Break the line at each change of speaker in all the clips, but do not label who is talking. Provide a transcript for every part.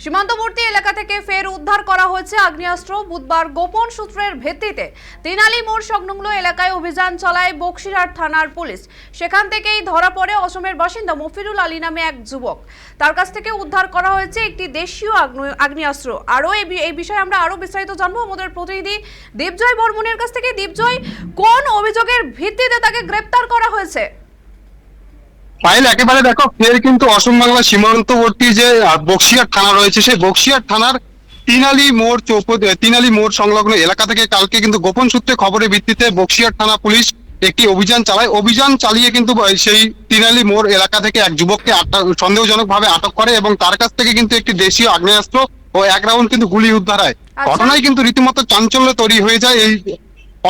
সীমান্তবর্তী এলাকা থেকে ফের উদ্ধার করা হয়েছে আগ্নেয়াস্ত্র। বুধবার গোপন সূত্রের ভিত্তিতে তিনালি মোড় সংলগ্ন এলাকায় অভিযান চালায় বক্সিরহাট থানার পুলিশ। সেখান থেকেই ধরা পড়ে অসমের বাসিন্দা মফিরুল আলী নামে এক যুবক। তার কাছ থেকে উদ্ধার করা হয়েছে একটি দেশীয় আগ্নে- আগ্নেয়াস্ত্র। আরও এই বিষয়ে আমরা আরও বিস্তারিত জানব। আমাদের প্রতিনিধি দীপজয় বর্মনের কাছ থেকে। দীপজয়, কোন অভিযোগের ভিত্তিতে তাকে গ্রেপ্তার করা হয়েছে?
পাইল একেবারে দেখো ফের কিন্তু অসম বাংলা সীমান্তবর্তী যে বক্সিয়ার থানা রয়েছে সেই বক্সিয়ার থানার তিনালি মোড় চৌপদ তিনালি মোড় সংলগ্ন এলাকা থেকে কালকে কিন্তু গোপন সূত্রে খবরের ভিত্তিতে বক্সিয়ার থানা পুলিশ একটি অভিযান চালায়। অভিযান চালিয়ে কিন্তু সেই তিনালি মোড় এলাকা থেকে এক যুবককে সন্দেহজনক ভাবে আটক করে এবং তার কাছ থেকে কিন্তু একটি দেশীয় আগ্নেয়াস্ত্র ও এক রাউন্ড কিন্তু গুলি উদ্ধার হয়।
আচ্ছা।
ঘটনায় কিন্তু রীতিমতো চাঞ্চল্য তৈরি হয়ে যায় এই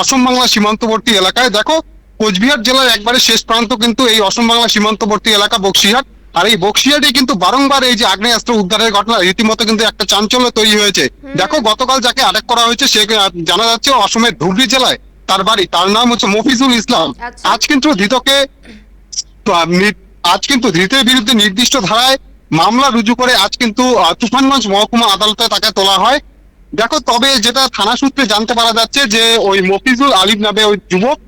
অসম বাংলা সীমান্তবর্তী এলাকায়। দেখো কোচবিহার জেলার একবারে শেষ প্রান্ত কিন্তু এই অসম বাংলা সীমান্তবর্তী এলাকা বক্সিহাট। আর এই বক্সিহাটে কিন্তু বারংবার এই যে আগ্নেয়াস্ত্র উদ্ধারের ঘটনা রীতিমতো কিন্তু একটা চাঞ্চল্য তৈরি হয়েছে। দেখো গতকাল যাকে আটক করা হয়েছে সে জানা যাচ্ছে অসমের ধুবড়ি জেলায়। তার বাড়ি তার নাম হচ্ছে মফিজুল ইসলাম।
আচ্ছা।
আজ কিন্তু ধৃতকে আজ কিন্তু ধৃতের বিরুদ্ধে নির্দিষ্ট ধারায় মামলা রুজু করে আজ কিন্তু তুফানগঞ্জ মহকুমা আদালতে তাকে তোলা হয়। দেখো তবে যেটা থানা সূত্রে জানতে পারা যাচ্ছে যে ওই মফিজুল আলিম নামে ওই যুবক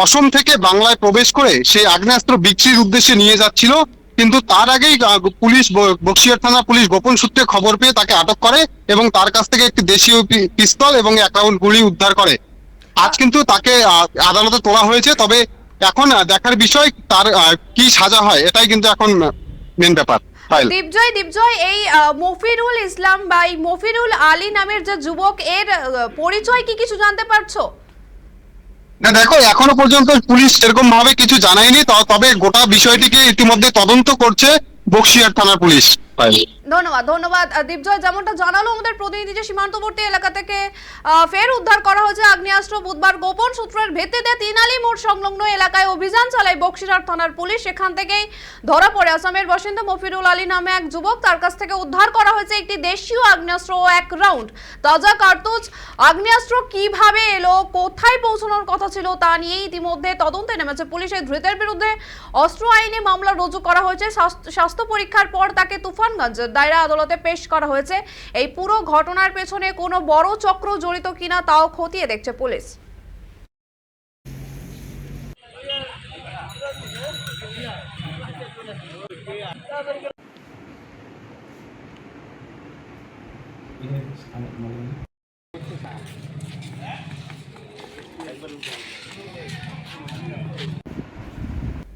অসম থেকে বাংলায় প্রবেশ করে সেই আগ্নেয়াস্ত্র বিক্রির উদ্দেশ্যে নিয়ে যাচ্ছিল। কিন্তু তার আগেই পুলিশ বক্সিয়ার থানা পুলিশ গোপন সূত্রে খবর পেয়ে তাকে আটক করে এবং তার কাছ থেকে একটি দেশীয় পিস্তল এবং এক রাউন্ড গুলি উদ্ধার করে। আজ কিন্তু তাকে আদালতে তোলা হয়েছে, তবে এখন দেখার বিষয় তার কি সাজা হয়, এটাই কিন্তু এখন মেন ব্যাপার
দীপজয় দীপজয়, এই মফিরুল ইসলাম বা এই মফিরুল আলী নামের যে যুবক, এর পরিচয় কি কিছু জানতে পারছ?
না, দেখো, এখনও পর্যন্ত পুলিশ সেরকম ভাবে কিছু জানায়নি তবে গোটা বিষয়টিকে ইতিমধ্যে তদন্ত করছে বক্সিয়ার থানার পুলিশ।
ধন্যবাদ ধন্যবাদ দীপজয়, যেমনটা জানালো আমাদের প্রতিনিধি যে সীমান্তবর্তী এলাকা থেকে ফের উদ্ধার করা হয়েছে আগ্নেয়াস্ত্র। বুধবার গোপন সূত্রের ভিত্তিতে তিনালি মোড় সংলগ্ন এলাকায় অভিযান চালায় বক্সিরহাট থানার পুলিশ। সেখান থেকেই ধরা পড়ে আসামের বাসিন্দা মফিরুল আলী নামে এক যুবক, তার কাছ থেকে উদ্ধার করা হয়েছে একটি দেশীয় আগ্নেয়াস্ত্র ও এক রাউন্ড। তাজা কার্তুজ, আগ্নেয়াস্ত্র কীভাবে এলো, কোথায় পৌঁছানোর কথা ছিল তা নিয়ে ইতিমধ্যে তদন্তে নেমেছে পুলিশ। এই ধৃতের বিরুদ্ধে অস্ত্র আইনে মামলা রুজু করা হয়েছে। স্বাস্থ্য- পরীক্ষার পর তাকে তুফানগঞ্জ দায়রা আদালতে পেশ করা হয়েছে। এই পুরো ঘটনার পেছনে কোনো বড় চক্র জড়িত কিনা তাও খতিয়ে দেখছে পুলিশ।